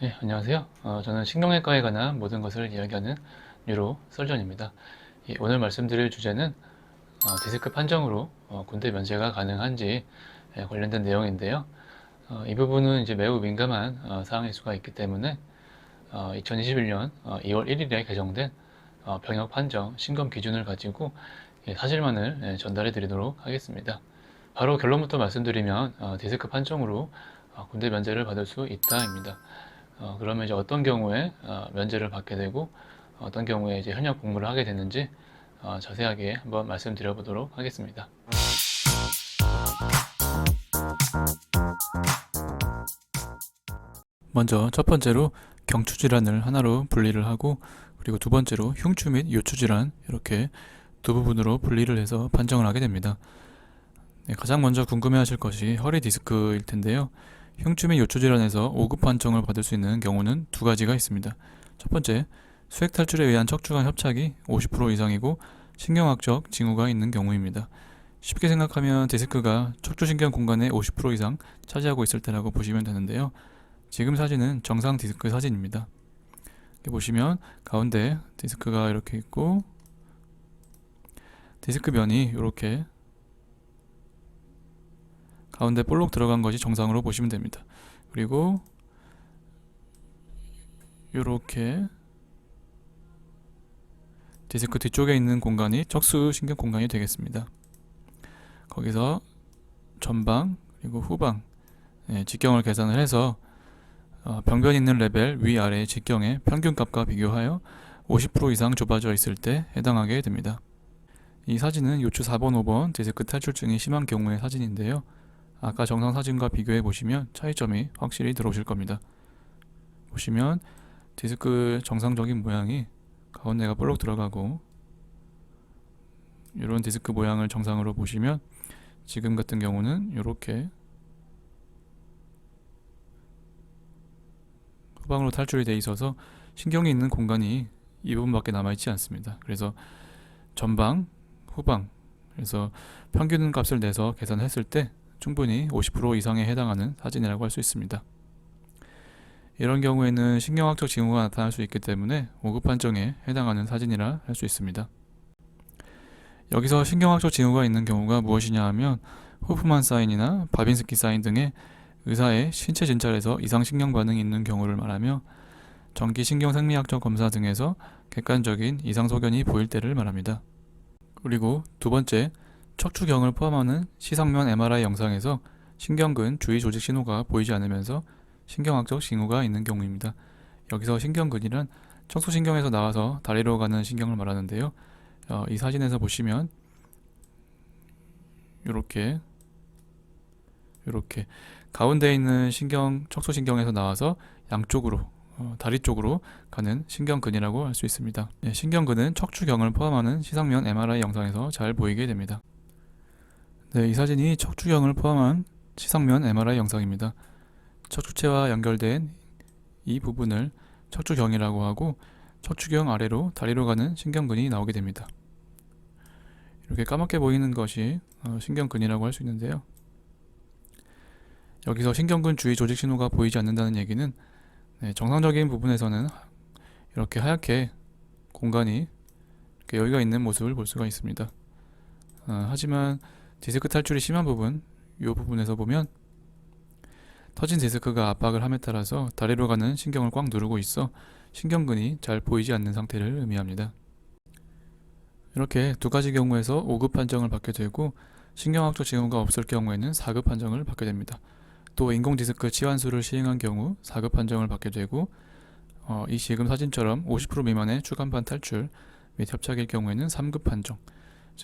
네, 안녕하세요. 어, 저는 신경외과에 관한 모든 것을 이야기하는 뉴로 설전입니다. 이 오늘 말씀드릴 주제는 어, 디스크 판정으로 어, 군대 면제가 가능한지 에 관련된 내용인데요. 어, 이 부분은 이제 매우 민감한 어, 사항일 수가 있기 때문에 어, 2021년 어, 2월 1일에 개정된 어, 병역 판정 신검 기준을 가지고 예, 사실만을 예, 전달해 드리도록 하겠습니다. 바로 결론부터 말씀드리면 어, 디스크 판정으로 어, 군대 면제를 받을 수 있다입니다. 어, 그러면 이제 어떤 경우에 어, 면제를 받게 되고 어떤 경우에 이제 현역 복무를 하게 되는지 어, 자세하게 한번 말씀드려 보도록 하겠습니다. 먼저 첫 번째로 경추 질환을 하나로 분리를 하고 그리고 두 번째로 흉추 및 요추 질환 이렇게 두 부분으로 분리를 해서 판정을 하게 됩니다. 네, 가장 먼저 궁금해하실 것이 허리 디스크일 텐데요. 및 요추 질환에서 5급 판정을 받을 수 있는 경우는 두 가지가 있습니다. 첫 번째, 수액 탈출에 의한 척추관 협착이 50% 이상이고 신경학적 징후가 있는 경우입니다. 쉽게 생각하면 디스크가 척추신경 공간의 50% 이상 차지하고 있을 때라고 보시면 되는데요. 지금 사진은 정상 디스크 사진입니다. 이렇게 보시면 가운데 디스크가 이렇게 있고 디스크 면이 이렇게 가운데 볼록 들어간 것이 정상으로 보시면 됩니다. 그리고 이렇게 디스크 뒤쪽에 있는 공간이 척수 신경 공간이 되겠습니다. 거기서 전방 그리고 후방 예, 직경을 계산을 해서 어, 병변 있는 레벨 위아래의 직경의 평균값과 비교하여 50% 이상 좁아져 있을 때 해당하게 됩니다. 이 사진은 요추 4번, 5번 디스크 탈출증이 심한 경우의 사진인데요. 아까 정상 사진과 비교해 보시면 차이점이 확실히 들어오실 겁니다. 보시면 디스크 정상적인 모양이 가운데가 볼록 들어가고 이런 디스크 모양을 정상으로 보시면 지금 같은 경우는 이렇게 후방으로 탈출이 돼 있어서 신경이 있는 공간이 이 부분밖에 남아 있지 않습니다. 그래서 전방, 후방 그래서 평균 값을 내서 계산했을 때 충분히 50% 이상에 해당하는 사진이라고 할 수 있습니다. 이런 경우에는 신경학적 징후가 나타날 수 있기 때문에 5급 판정에 해당하는 사진이라 할 수 있습니다. 여기서 신경학적 징후가 있는 경우가 무엇이냐 하면 호프만 사인이나 바빈스키 사인 등의 의사의 신체 진찰에서 이상 신경 반응이 있는 경우를 말하며 전기 신경 생리학적 검사 등에서 객관적인 이상 소견이 보일 때를 말합니다. 그리고 두 번째, 척추경을 포함하는 시상면 MRI 영상에서 신경근 주위 조직 신호가 보이지 않으면서 신경학적 징후가 있는 경우입니다. 여기서 신경근이란 척수신경에서 나와서 다리로 가는 신경을 말하는데요. 어, 이 사진에서 보시면 이렇게 이렇게 가운데 있는 신경 척수신경에서 나와서 양쪽으로 어, 다리 쪽으로 가는 신경근이라고 할 수 있습니다. 네, 신경근은 척추경을 포함하는 시상면 MRI 영상에서 잘 보이게 됩니다. 네, 이 사진이 척추경을 포함한 시상면 MRI 영상입니다. 척추체와 연결된 이 부분을 척추경이라고 하고 척추경 아래로 다리로 가는 신경근이 나오게 됩니다. 이렇게 까맣게 보이는 것이 어, 신경근이라고 할 수 있는데요. 여기서 신경근 주위 조직 신호가 보이지 않는다는 얘기는 네, 정상적인 부분에서는 이렇게 하얗게 공간이 이렇게 여기가 있는 모습을 볼 수가 있습니다. 어, 하지만 디스크 탈출이 심한 부분, 이 부분에서 보면 터진 디스크가 압박을 함에 따라서 다리로 가는 신경을 꽉 누르고 있어 신경근이 잘 보이지 않는 상태를 의미합니다. 이렇게 두 가지 경우에서 5급 판정을 받게 되고 신경학적 징후가 없을 경우에는 4급 판정을 받게 됩니다. 또 인공 디스크 치환술을 시행한 경우 4급 판정을 받게 되고 어, 이 지금 사진처럼 50% 미만의 추간판 탈출 및 협착일 경우에는 3급 판정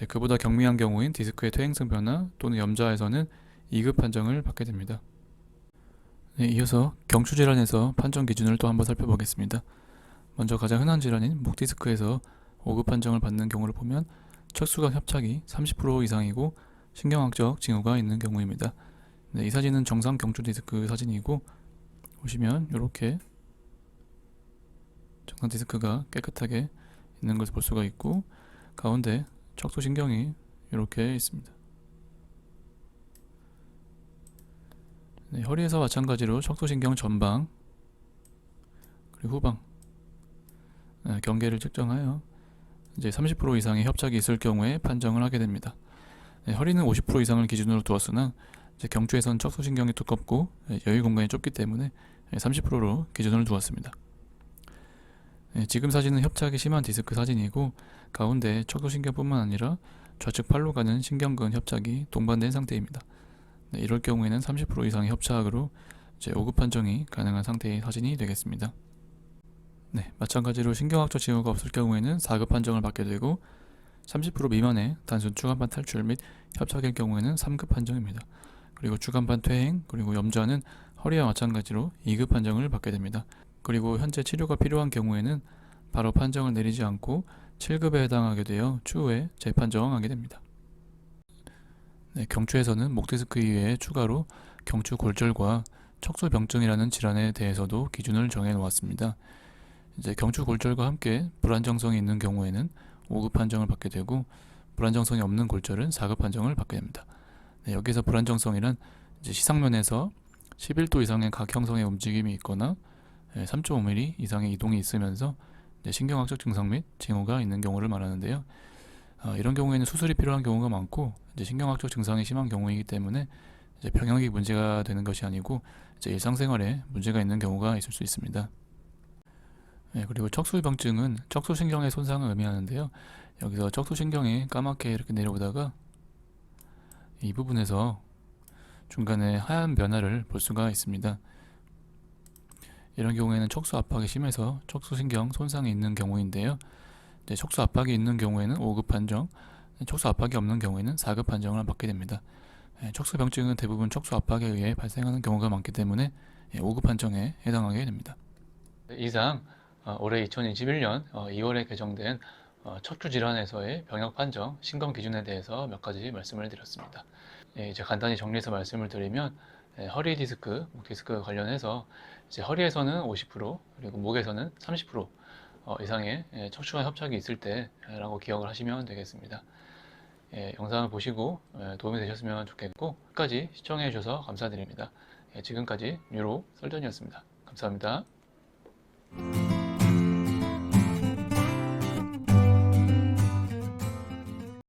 그보다 경미한 경우인 디스크의 퇴행성 변화 또는 염좌에서는 2급 판정을 받게 됩니다. 네, 이어서 경추 질환에서 판정 기준을 또 한번 살펴보겠습니다. 먼저 가장 흔한 질환인 목 디스크에서 5급 판정을 받는 경우를 보면 척수관 협착이 30% 이상이고 신경학적 징후가 있는 경우입니다. 네, 이 사진은 정상 경추 디스크 사진이고 보시면 이렇게 정상 디스크가 깨끗하게 있는 것을 볼 수가 있고 가운데 척수 신경이 이렇게 있습니다. 네, 허리에서 마찬가지로 척수 신경 전방 그리고 후방 네, 경계를 측정하여 이제 30% 이상의 협착이 있을 경우에 판정을 하게 됩니다. 네, 허리는 50% 이상을 기준으로 두었으나 경추에선 척수신경이 두껍고 예, 여유 공간이 좁기 때문에 30%로 기준을 두었습니다. 네, 지금 사진은 협착이 심한 디스크 사진이고 가운데 척수신경뿐만 아니라 좌측 팔로 가는 신경근 협착이 동반된 상태입니다. 네, 이럴 경우에는 30% 이상의 협착으로 이제 5급 판정이 가능한 상태의 사진이 되겠습니다. 네, 마찬가지로 신경학적 징후가 없을 경우에는 4급 판정을 받게 되고 30% 미만의 단순 추간판 탈출 및 협착일 경우에는 3급 판정입니다. 그리고 주간판 퇴행 그리고 염좌는 허리와 마찬가지로 2급 판정을 받게 됩니다. 그리고 현재 치료가 필요한 경우에는 바로 판정을 내리지 않고 7급에 해당하게 되어 추후에 재판정하게 됩니다. 네, 경추에서는 목 디스크 이외에 추가로 경추 골절과 척수병증이라는 질환에 대해서도 기준을 정해 놓았습니다. 이제 경추 골절과 함께 불안정성이 있는 경우에는 5급 판정을 받게 되고 불안정성이 없는 골절은 4급 판정을 받게 됩니다. 네, 여기서 불안정성이란 시상면에서 11도 이상의 각 형성의 움직임이 있거나 3.5mm 이상의 이동이 있으면서 신경학적 증상 및 징후가 있는 경우를 말하는데요. 어, 이런 경우에는 수술이 필요한 경우가 많고 신경학적 증상이 심한 경우이기 때문에 병역이 문제가 되는 것이 아니고 일상생활에 문제가 있는 경우가 있을 수 있습니다. 네, 그리고 척수병증은 척수신경의 손상을 의미하는데요. 여기서 척수신경이 까맣게 이렇게 내려오다가 이 부분에서 중간에 하얀 변화를 볼 수가 있습니다. 이런 경우에는 척수 압박이 심해서 척수신경 손상이 있는 경우인데요. 이제 척수 압박이 있는 경우에는 5급 판정, 척수 압박이 없는 경우에는 4급 판정을 받게 됩니다. 예, 척수병증은 대부분 척수 압박에 의해 발생하는 경우가 많기 때문에 5급 판정에 해당하게 됩니다. 이상 어, 올해 2021년 2월에 개정된 어, 척추 질환에서의 병역 판정 신검 기준에 대해서 몇 가지 말씀을 드렸습니다. 예, 이제 간단히 정리해서 말씀을 드리면 예, 허리 디스크, 목 디스크 관련해서 이제 허리에서는 50% 그리고 목에서는 30% 어, 이상의 예, 척추관 협착이 있을 때라고 기억을 하시면 되겠습니다. 예, 영상을 보시고 예, 도움이 되셨으면 좋겠고 끝까지 시청해 주셔서 감사드립니다. 예, 지금까지 뉴로 설전이었습니다. 감사합니다.